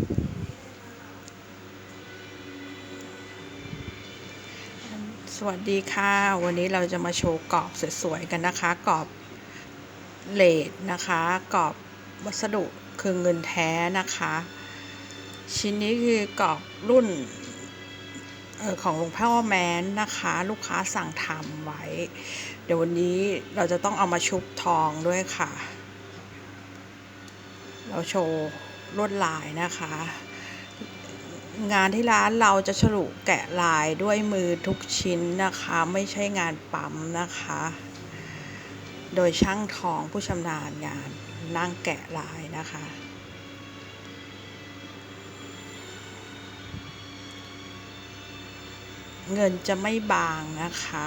สวัสดีค่ะ วันนี้เราจะมาโชว์กรอบสวยๆกันนะคะ กรอบเลดนะคะ กรอบวัสดุคือเงินแท้นะคะ ชิ้นนี้คือกรอบรุ่นออของหลวงพ่อแมนนะคะ ลูกค้าสั่งทำไว้ เดี๋ยววันนี้เราจะต้องเอามาชุบทองด้วยค่ะ เราโชว์ ลวดลายนะคะ งานที่ร้านเราจะฉลุแกะลายด้วยมือทุกชิ้นนะคะ ไม่ใช่งานปั๊มนะคะ โดยช่างทองผู้ชำนาญงานนั่งแกะลายนะคะเงินจะไม่บางนะคะ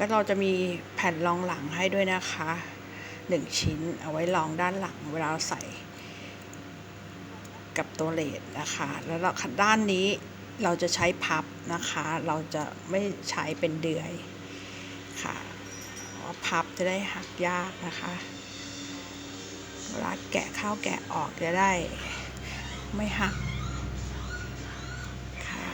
แล้วก็เราจะมีแผ่นรองหลังให้ด้วยนะคะหนึ่งชิ้นเอาไว้รองด้านหลังเวลาเราใส่ กับตัวเลดนะคะ แล้วเราด้านนี้เราจะใช้พับนะคะ เราจะไม่ใช้เป็นเดือยค่ะพับจะได้หักยากนะคะ เวลาแกะเข้าแกะออกจะได้ไม่หักค่ะ